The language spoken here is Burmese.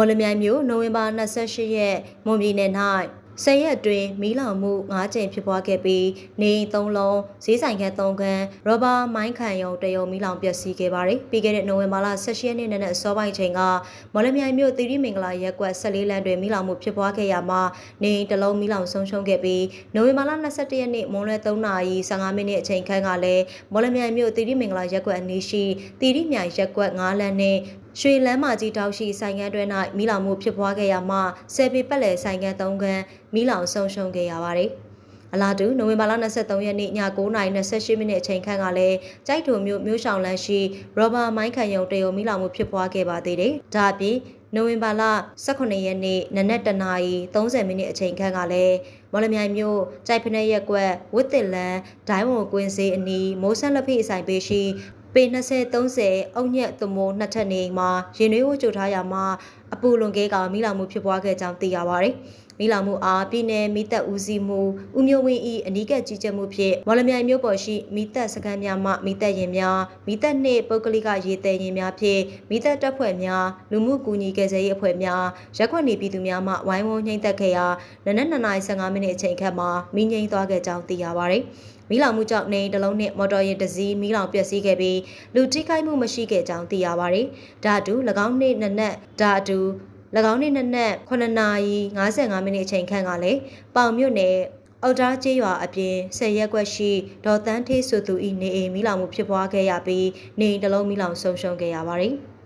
မော်လမြိုင်မြို့နိုဝင်ဘာ28ရက်မွန်ပြည်နယ်၌ဆယ်ရက်အတွင်းမီးလောင်မှု၅ကြိမ်ဖြစ်ပွားခဲ့ပြီးနေအိမ်၃လုံးဈေးဆိုင်ခန်း၃ခန်းရောဘာမိုင်းခံရုံတရုံမီးလောင်ပျက်စီးခဲ့ပါတယ်။ပြီးခဲ့တဲ့နိုဝင်ဘာလ18ရက်နေ့နက်နဲ့စောပိုင်းချိန်ကမော်လမြိုင်မြို့သီရိမင်္ဂလာရက်ကွက်14လမ်းတွင်မီးလောင်မှုဖြစ်ပွားခဲ့ရမှာနေအိမ်တစ်လုံးမီးလောင်ဆုံးရှုံးခဲ့ပြီးနိုဝင်ဘာလ22ရက်နေ့မွန်လွဲ3နာရီ15မိနစ်အချိန်ခန့်ကလည်းမော်လမြိုင်မြို့သီရိမင်္ဂလာရက်ကွက်အနီးရှိသီရိမြိုင်ရက်ကွက်9လမ်းနှင့် ရွှေလမ်းမကြီးတောက်ရှိဆိုင်ငန်းတွဲ၌မိလောင်မှုဖြစ်ပွားခဲ့ရမှဆယ်ပေပတ်လည်ဆိုင်ငန်း၃ခန်းမိလောင်ဆုံးရှုံးခဲ့ရပါတယ်။အလားတူနိုဝင်ဘာလ23ရက်နေ့ည9:28မိနစ်အချိန်ခန့်ကလည်းကြိုက်ထုံမြို့မြို့ဆောင်လမ်းရှိရောဘာမိုင်းခံရုံတရုံမိလောင်မှုဖြစ်ပွားခဲ့ပါသေးတယ်။ဒါအပြင်နိုဝင်ဘာလ18ရက်နေ့နနက်တနာရီ30မိနစ်အချိန်ခန့်ကလည်းမော်လမြိုင်မြို့ကြိုက်ဖနေရက်ကွက်ဝစ်တစ်လန်ဒိုင်းဝန်ကွင်းစေးအနီးမိုးဆန်းလက်ဖိအဆိုင်ပေးရှိ ပေ20 30အုံညက်သမိုးနှစ်ထပ်နေမှာရင်နွေးဝကြိုထားရမှာ အပူလွန်ကဲကမိလောင်မှုဖြစ်ပွားခဲ့ကြောင်းသိရပါတယ်။မိလောင်မှုအားပြည်내မိသက်ဦးစီးမှုဦးမျိုးဝင်းဤအနီးကပ်ကြီးကြပ်မှုဖြင့်မော်လမြိုင်မြို့ပေါ်ရှိမိသက်စခန်းများမှမိသက်ရင်များမိသက်နှင့်ပုဂ္ဂလိကရေသည်ရင်များဖြင့်မိသက်တပ်ဖွဲ့များလူမှုကူညီကယ်ဆယ်ရေးအဖွဲ့များရက်ခွက်နေပြည်သူများမှဝိုင်းဝန်းနှိမ့်သက်ခဲ့ရာနနက်2:15မိနစ်အချိန်ခန့်မှာမိငိမ့်သွားခဲ့ကြောင်းသိရပါတယ်။မီးလောင်မှုကြောင့်နေတလုံးနဲ့မော်တော်ယာဉ်တစ်စီးမီးလောင်ပျက်စီးခဲ့ပြီးလူထိခိုက်မှုမရှိခဲ့ကြောင်းသိရပါတယ်။ဒါအတူ၎င်းနေ့နနက်ဒါအတူ၎င်းနေ့နနက်9:55မိနစ်အချိန်ခန့်ကလည်းပေါင်မြို့နယ်အော်ဒါကျေးရွာအပြင်ဆယ်ရက်ကွက်ရှိဒေါ်တန်းထေးဆိုသူဤနေအိမ်မီးလောင်မှုဖြစ်ပွားခဲ့ရပြီးနေအိမ်တစ်လုံးမီးလောင်ဆုံးရှုံးခဲ့ရပါတယ်။